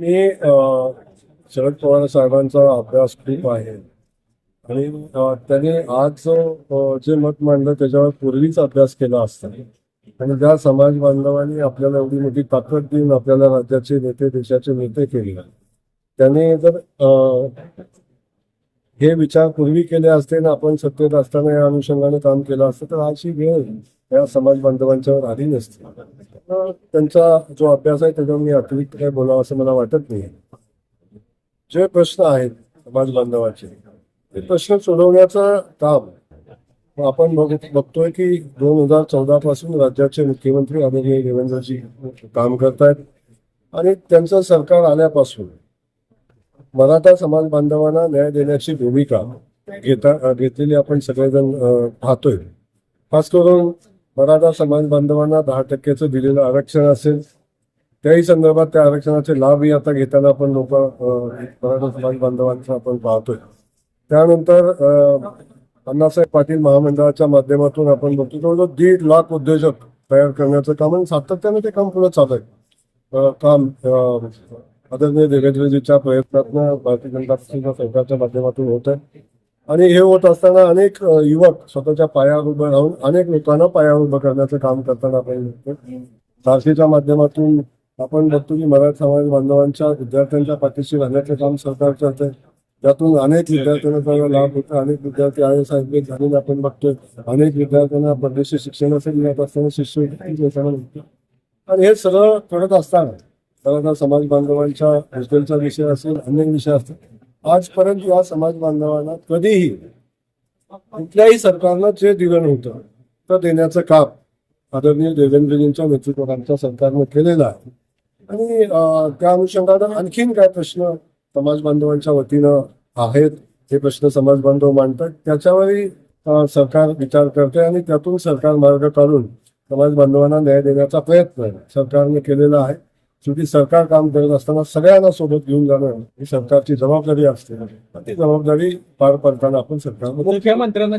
मी शरद पवार साहेबांचा अभ्यास खूप आहे. आणि त्याने आज जो जे मत मांडलं त्याच्यावर पूर्वीच अभ्यास केला असता. आणि ज्या समाज बांधवांनी आपल्याला एवढी मोठी ताकद देऊन आपल्याला राज्याचे नेते देशाचे नेते केले त्याने जर अ, हे विचार पूर्वी केले असते ना आपण सत्तेत असताना या अनुषंगाने काम केलं असतं तर अशी वेळ या समाज बांधवांच्यावर आली नसते. त्यांचा जो अभ्यास आहे त्याच्यावर मी अतिरिक्त काय बोलावं असं मला वाटत नाही. जे प्रश्न आहेत समाज बांधवाचे ते प्रश्न सोडवण्याचं काम आपण बघतोय की दोन हजार चौदा पासून राज्याचे मुख्यमंत्री आदरणीय देवेंद्रजी काम करतायत आणि त्यांचं सरकार आल्यापासून मराठा समाज बांधवांना न्याय देण्याची भूमिका घेता घेतलेली आपण सगळेजण पाहतोय. खास करून मराठा समाज बांधवांना दहा टक्क्याचं दिलेलं आरक्षण असेल त्याही संदर्भात त्या आरक्षणाचे लाभही आता घेताना आपण लोक मराठा समाज बांधवांचा आपण पाहतोय. त्यानंतर अण्णासाहेब पाटील महामंडळाच्या माध्यमातून आपण बघतो जवळजवळ दीड लाख उद्योजक तयार करण्याचं काम आणि सातत्याने ते काम पुढे चालू आहे. काम आदरणीय देवेंद्रजीच्या प्रयत्नातनं भारतीय जनता पक्षाच्या सरकारच्या माध्यमातून होत आहे. आणि हे होत असताना अनेक युवक स्वतःच्या पायावर उभं राहून अनेक लोकांना पायावर उभं करण्याचं काम करताना आपण बघतो सारथीच्या माध्यमातून आपण बघतो की मराठा समाज बांधवांच्या विद्यार्थ्यांच्या पाठीशी राहण्याचं काम सरकार करते त्यातून अनेक विद्यार्थ्यांना लाभ होतो अनेक विद्यार्थी आय एस आय झालेले आपण बघतोय. अनेक विद्यार्थ्यांना परदेशी शिक्षणासाठी मिळत असताना शिष्यवृत्ती आणि हे सगळं करत असताना समाज बांधवांच्या हॉस्टेलचा विषय असेल अनेक विषय असतात आजपर्यंत या समाज बांधवांना कधीही कुठल्याही सरकारनं जे दिलं नव्हतं तर देण्याचं काम आदरणीय देवेंद्रजींच्या नेतृत्वाखालच्या सरकारनं केलेलं आहे. आणि त्या अनुषंगानं आणखीन काय प्रश्न समाज बांधवांच्या वतीनं आहेत हे प्रश्न समाज बांधव मांडतात. त्याच्यावरही सरकार विचार करते आणि त्यातून सरकार मार्ग काढून समाज बांधवांना न्याय देण्याचा प्रयत्न सरकारने केलेला आहे. शेवटी सरकार काम करत असताना सगळ्यांना सोबत घेऊन जाणं ही सरकारची जबाबदारी असते. ती जबाबदारी पार पडताना आपण सरकार मुख्यमंत्र्यांना